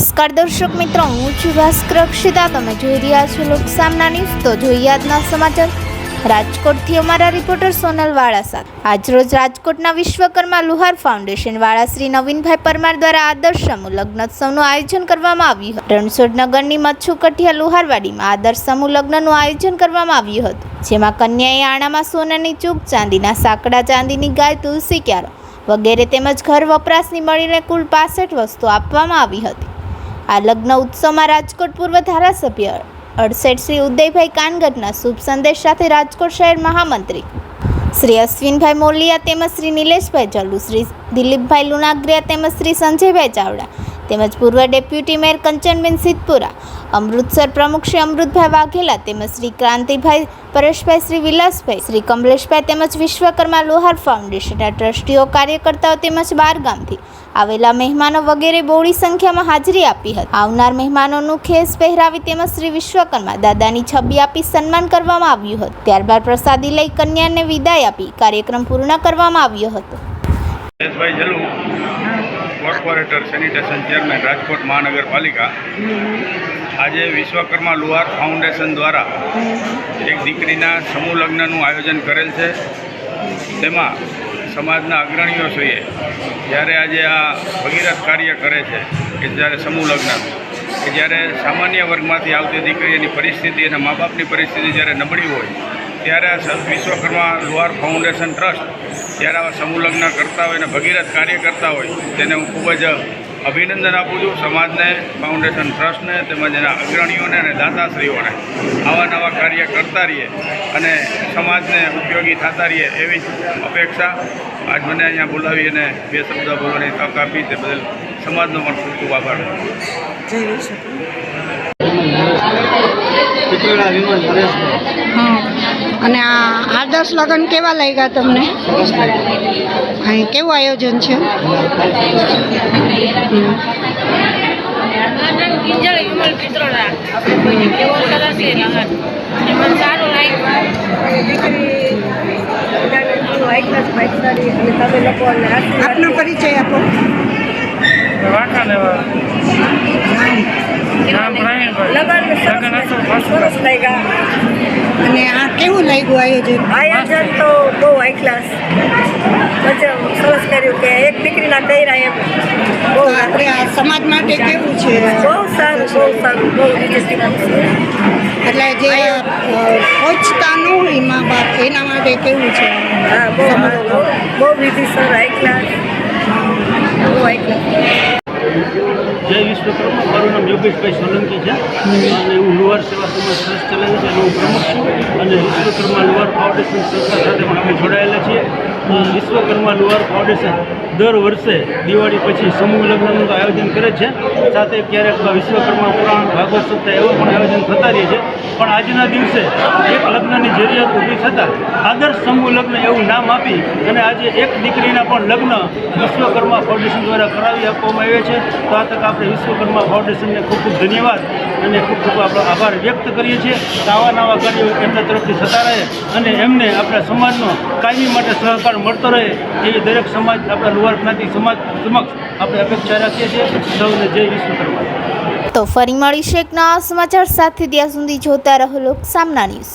નમસ્કાર દર્શક મિત્રો, હું છું ભાસ્કર અક્ષિતા તમે જોઈ રહ્યા છો લોકસામના ન્યૂઝ. તો જોઈએ આજના સમાચાર. રાજકોટથી અમારા રિપોર્ટર સોનલ વાળા સાથે આજરોજ રાજકોટના વિશ્વકર્મા લુહાર ફાઉન્ડેશન વાળા શ્રી નવીનભાઈ પરમાર દ્વારા આદર્શ સમૂહ લગ્નોત્સવનું આયોજન કરવામાં આવ્યું હતું. રણછોડ નગરની મચ્છુ કઠિયા લુહારવાડીમાં આદર્શ સમૂહ લગ્નનું આયોજન કરવામાં આવ્યું હતું. જેમાં કન્યાએ આણામાં સોનાની ચૂક, ચાંદીના સાંકડા, ચાંદીની ગાય, તુલસી, ક્યારો વગેરે તેમજ ઘર વપરાશની મળીને કુલ પાસઠ વસ્તુ આપવામાં આવી હતી. આ લગ્ન ઉત્સવમાં રાજકોટ પૂર્વ ધારાસભ્ય અડસઠ શ્રી ઉદયભાઈ કાનગટના શુભ સંદેશ સાથે રાજકોટ શહેર મહામંત્રી. શ્રી અશ્વિનભાઈ મોલિયા તેમજ શ્રી નિલેશભાઈ જલુ શ્રી દિલીપભાઈ લુણાગ્રિયા તેમજ શ્રી સંજયભાઈ ચાવડા તેમજ પૂર્વ ડેપ્યુટી મેયર કંચનબેન સિદ્ધપુરા, અમૃતસર પ્રમુખ શ્રી અમૃતભાઈ વાઘેલા તેમજ શ્રી ક્રાંતિભાઈ પરેશભાઈ, શ્રી વિલાસભાઈ, શ્રી કમલેશભાઈ તેમજ વિશ્વકર્મા લોહાર ફાઉન્ડેશનના ટ્રસ્ટીઓ, કાર્યકર્તાઓ તેમજ બાર ગામથી આવેલા મહેમાનો વગેરે બહોળી સંખ્યામાં હાજરી આપી હતી. આવનાર મહેમાનોનું ખેસ પહેરાવી તેમજ શ્રી વિશ્વકર્મા દાદાની છબી આપી સન્માન કરવામાં આવ્યું હતું. ત્યારબાદ પ્રસાદી લઈ કન્યાને વિદાય આપી કાર્યક્રમ પૂર્ણ કરવામાં આવ્યો હતો. કોર્પોરેટર સેનિટેશન ચેરમેન રાજકોટ મહાનગરપાલિકા. આજે વિશ્વકર્મા લુહાર ફાઉન્ડેશન દ્વારા એક દીકરીના સમૂહ લગ્નનું આયોજન કરેલ છે. તેમાં સમાજના અગ્રણીઓ જોઈએ જ્યારે આજે આ ભગીરથ કાર્ય કરે છે, કે જ્યારે સમૂહ લગ્ન, કે જ્યારે સામાન્ય વર્ગમાંથી આવતી દીકરી એની પરિસ્થિતિ અને મા બાપની પરિસ્થિતિ જ્યારે નબળી હોય ત્યારે આ સંત વિશ્વકર્મા લુહાર ફાઉન્ડેશન ટ્રસ્ટ જ્યારે આવા સમુલગ્ન કરતા હોય અને ભગીરથ કાર્ય કરતા હોય તેને હું ખૂબ જ અભિનંદન આપું છું. સમાજને ફાઉન્ડેશન ટ્રસ્ટને તેમજ એના અગ્રણીઓને અને દાતાશ્રીઓને. આવા નવા કાર્ય કરતા રહીએ અને સમાજને ઉપયોગી થતા રહીએ એવી જ અપેક્ષા. આજ મને અહીંયા બોલાવી અને બે શબ્દ બોલવાની તક આપી. તે બદલ સમાજનો પણ ખૂબ ખૂબ આભાર. જય વિમલ પરેશભાઈ હા. અને આ આદર્શ લગ્ન કેવા લાગ્યા તમને? અહીં કેવું આયોજન છે? આપનો પરિચય આપો. વાંકા લેવા. નામ પ્રવીણભાઈ સરસ લાગ્યા. અને આ કેવું લાગ્યું આયોજન? આયોજન તો બહુ હાઈ ક્લાસ સરસ કર્યું કે એક દીકરીના કર્યા એમ. બહુ આપણે આ સમાજ માટે કેવું છે? બહુ સારું બહુ સારું બહુ એટલે જે પહોંચતાનું પહોંચતા ન હોય બાપ એના માટે કેવું છે? હા બહુ બહુ બહુ વિધિસર હાઈ ક્લાસ બહુ હાઈ ક્લાસ વિશ્વકર્મા મારું નામ યોગેશભાઈ સોલંકી છે. અને હું લુહાર સેવા સમાજ ટ્રસ્ટ ચલાવી છે અને હું પ્રમુખ છું. અને વિશ્વકર્મા લુહાર ફાઉન્ડેશન સંસ્થા સાથે પણ અમે જોડાયેલા છીએ. વિશ્વકર્મા લુહાર ફાઉન્ડેશન દર વર્ષે દિવાળી પછી સમૂહ લગ્નનું તો આયોજન કરે છે. સાથે ક્યારેક વિશ્વકર્મા પુરાણ, ભાગવત સપ્તાહ એવા પણ આયોજન થતા રહે છે. પણ આજના દિવસે એક લગ્નની જરૂરિયાત ઊભી થતાં આદર્શ સમૂહ લગ્ન એવું નામ આપી અને આજે એક દીકરીના પણ લગ્ન વિશ્વકર્મા ફાઉન્ડેશન દ્વારા કરાવી આપવામાં આવે છે. તો આ તક આપણે વિશ્વકર્મા ફાઉન્ડેશનને ખૂબ ખૂબ ધન્યવાદ અને ખૂબ ખૂબ આપણો આભાર વ્યક્ત કરીએ છીએ. આવા નવા કાર્યો એમના તરફથી થતા રહે અને એમને આપણા સમાજનો કાયમી માટે મળતો રહે એવી દરેક સમાજ, આપણા લુહાર જ્ઞાતિ સમાજ સમક્ષ આપણે અપેક્ષા રાખીએ છીએ. સૌને જય વિશ્વકર્મા તો ફરી મળીશું એક નવા સમાચાર સાથે. ત્યાં સુધી જોતા રહો લોક સામના ન્યૂઝ.